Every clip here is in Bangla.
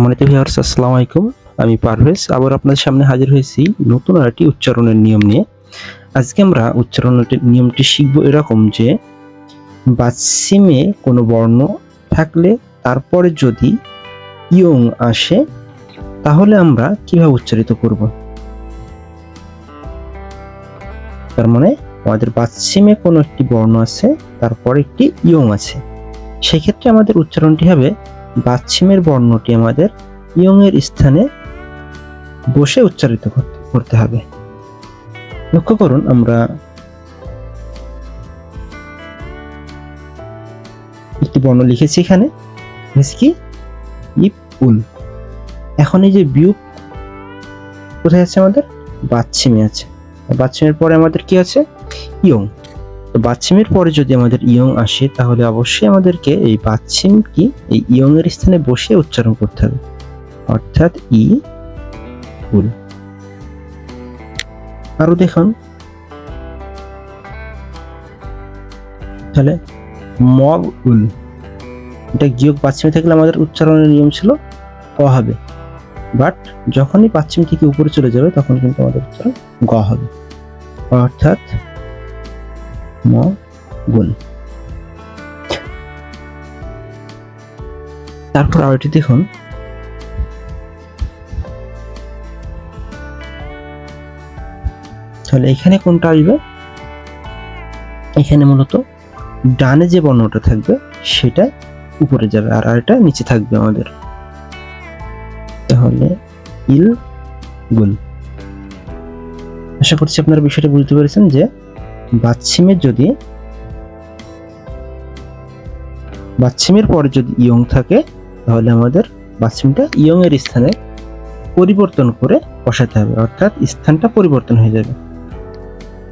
সম্মানিত ভিউয়ার্স আসসালামু আলাইকুম। আমি পারভেজ, আবার আপনাদের সামনে হাজির হয়েছি নতুন আরেকটি উচ্চারণের নিয়ম নিয়ে। আজকে আমরা উচ্চারণের নিয়মটি শিখব এরকম যে বাচ্সিমে কোনো বর্ণ থাকলে তারপরে যদি ইয়ং আসে, তাহলে আমরা কীভাবে উচ্চারিত করব? তার মানে আমাদের বাচ্সিমে কোনো একটি বর্ণ আছে, তারপর একটি ইয়ং আছে। সেক্ষেত্রে আমাদের উচ্চারণটি হবে বাচ্ছিমের বর্ণটি আমাদের ইয়ং এর স্থানে বসে উচ্চারিত করতে- হবে। লক্ষ্য করুন আমরা একটি বর্ণ লিখেছি এখানে কি ইপ উল। এখন এই যে বিয়োগ কোথায় আছে আমাদের? বাচ্ছিমে আছে। বাচ্ছিমের পরে আমাদের কি আছে? ইয়ং। তো বাচ্ছিমের পরে যদি আমাদের ইয়ং আসে, তাহলে অবশ্যই আমাদেরকে এই বাচ্ছিমটি এই ইয়ং এর স্থানে বসে উচ্চারণ করতে হবে। অর্থাৎ ই, উল। আরও দেখুন। তাহলে মগ উল। এটা গিয়ক পাশ্চিমে থাকলে আমাদের উচ্চারণের নিয়ম ছিল ক হবে। বাট যখনই পাশ্চিম থেকে উপরে চলে যাবে, তখন কিন্তু আমাদের উচ্চারণ গ হবে। অর্থাৎ ম গুণ। তারপর আরেকটি দেখুন। তাহলে এখানে কোনটা আসবে? এখানে মূলত ডানে যে বর্ণটা থাকবে, সেটা উপরে যাবে আর আরেকটা নিচে থাকবে আমাদের। তাহলে ইল গুল আশা করছি আপনারা বিষয়টা বুঝতে পেরেছেন যে বাচ্ছিমের যদি, বাচ্ছিমের পরে যদি ইয়ং থাকে, তাহলে আমাদের বাচ্ছিমটা ইয়ং এর স্থানে পরিবর্তন করে বসাতে হবে, অর্থাৎ স্থানটা পরিবর্তন হয়ে যাবে।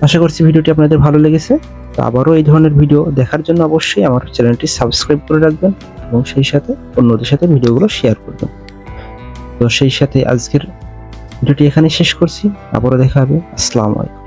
আশা করছি ভিডিওটি আপনাদের ভালো লেগেছে। তো আবারও এই ধরনের ভিডিও দেখার জন্য অবশ্যই আমার চ্যানেলটি সাবস্ক্রাইব করে রাখবেন এবং সেই সাথে অন্যদের সাথে ভিডিওগুলো শেয়ার করবেন। তো সেই সাথে আজকের ভিডিওটি এখানে শেষ করছি। আবারও দেখা হবে। আসসালামু আলাইকুম।